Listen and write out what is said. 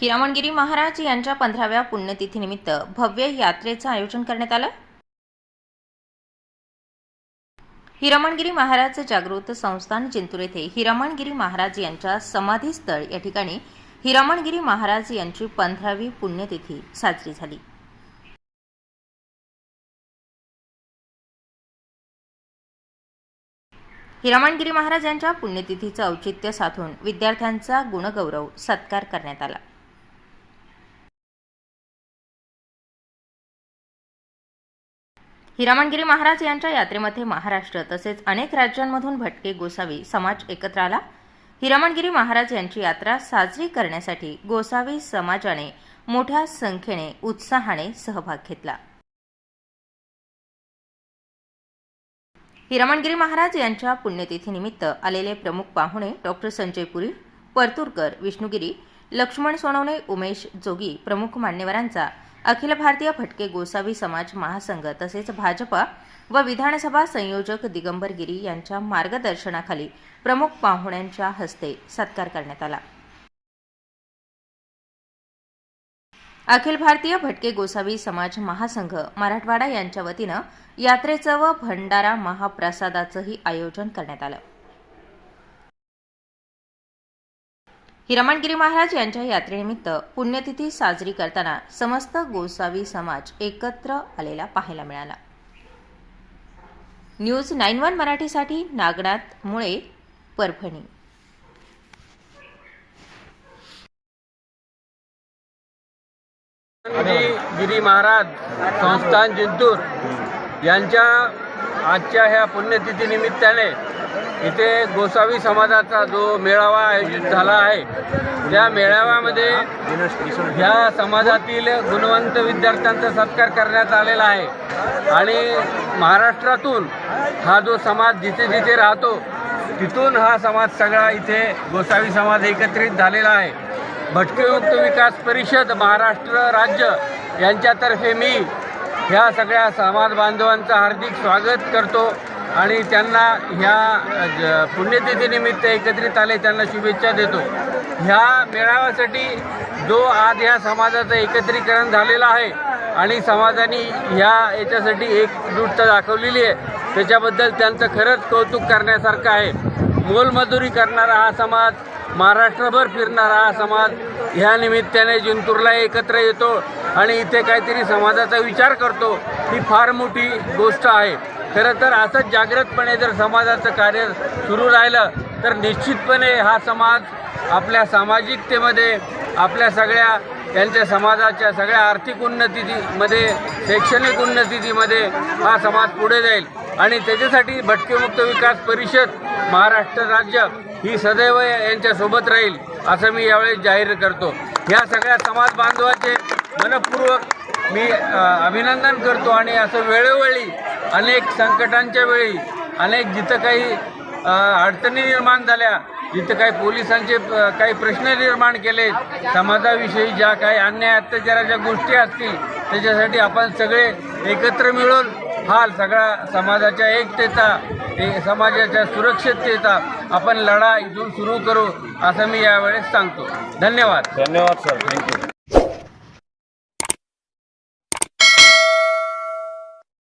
हिरामणगिरी महाराज यांच्या पंधराव्या पुण्यतिथीनिमित्त भव्य यात्रेचं आयोजन करण्यात आलं. हिरामणगिरी महाराज जागृत संस्थान जिंतूर येथे हिरामणगिरी महाराज यांच्या समाधीस्थळ या ठिकाणी हिरामणगिरी महाराज यांची पंधरावी पुण्यतिथी साजरी झाली. हिरामणगिरी महाराज यांच्या पुण्यतिथीचं औचित्य साधून विद्यार्थ्यांचा गुणगौरव सत्कार करण्यात आला. हिरामणगिरी महाराज यांच्या यात्रेमध्ये महाराष्ट्र तसेच अनेक राज्यांमधून भटके गोसावी समाज एकत्र आला. हिरामणगिरी महाराज यांची यात्रा साजरी करण्यासाठी गोसावी समाजाने मोठ्या संख्येने उत्साहाने सहभाग घेतला. हिरामणगिरी महाराज यांच्या पुण्यतिथीनिमित्त आलेले प्रमुख पाहुणे डॉक्टर संजय पुरी परतूरकर विष्णुगिरी लक्ष्मण सोनवणे उमेश जोगी प्रमुख मान्यवरांचा अखिल भारतीय भटके गोसावी समाज महासंघ तसेच भाजपा व विधानसभा संयोजक दिगंबर गिरी यांच्या मार्गदर्शनाखाली प्रमुख पाहुण्यांच्या हस्ते सत्कार करण्यात आला. अखिल भारतीय भटके गोसावी समाज महासंघ मराठवाडा यांच्या वतीनं यात्रेचं व भंडारा महाप्रसादाचंही आयोजन करण्यात आलं. हिरामणगिरी महाराज यांच्या यात्रेनिमित्त पुण्यतिथी साजरी करताना समस्त गोसावी समाज एकत्र आलेला पाहायला मिळाला. न्यूज नाईन वन मराठीसाठी नागनाथ मुळे परभणी. गिरी महाराज संस्थान जिंतूर यांच्या आजच्या ह्या पुण्यतिथी निमित्ताने इथे गोसावी समाजाचा जो मेळावा आयोजित झाला आहे त्या मेळाव्यामध्ये ह्या समाजातील गुणवंत विद्यार्थ्यांचा सत्कार करण्यात आलेला आहे. आणि महाराष्ट्रातून हा जो समाज जिथे जिथे राहतो तिथून हा समाज सगळा इथे गोसावी समाज एकत्रित झालेला आहे. भटकेमुक्त विकास परिषद महाराष्ट्र राज्य यांच्यातर्फे मी ह्या सगळ्या समाज बांधवांचं हार्दिक स्वागत करतो. आणि त्यांना ह्या पुण्यतिथीनिमित्त एकत्रित आले त्यांना शुभेच्छा देतो. ह्या मेळाव्यासाठी जो आज ह्या समाजाचं एकत्रीकरण झालेलं आहे आणि समाजाने ह्या याच्यासाठी एकजूटता दाखवलेली आहे. त्याच्याबद्दल त्यांचं खरंच कौतुक करण्यासारखं आहे. मोलमजुरी करणारा हा समाज महाराष्ट्रभर फिरणारा हा समाज ह्या निमित्ताने जिंतूरला एकत्र येतो आणि इथे काहीतरी समाजाचा विचार करतो ही फार मोठी गोष्ट आहे. खरं तर असंच जागृतपणे जर समाजाचं कार्य सुरू राहिलं तर निश्चितपणे हा समाज आपल्या सामाजिकतेमध्ये आपल्या सगळ्या त्यांच्या समाजाच्या सगळ्या आर्थिक उन्नतीमध्ये शैक्षणिक उन्नतीमध्ये हा समाज पुढे जाईल. आणि त्याच्यासाठी भटकेमुक्त विकास परिषद महाराष्ट्र राज्य ही सदैव यांच्यासोबत राहील असं मी यावेळेस जाहीर करतो. ह्या सगळ्या समाज बांधवाचे मनपूर्वक मी अभिनंदन करतो आणि असं वेळोवेळी अनेक संकटांच्या वेळी अनेक जिथं काही अडचणी निर्माण झाल्या जिथं काही पोलिसांचे काही प्रश्न निर्माण केले समाजाविषयी ज्या काही अन्याय अत्याचाराच्या गोष्टी असतील त्याच्यासाठी आपण सगळे एकत्र मिळून हा सगळा समाजाच्या एकतेचा एक समाजाच्या सुरक्षिततेचा आपण लढा इथून सुरू करू असं मी यावेळेस सांगतो. धन्यवाद. धन्यवाद सर. थँक्यू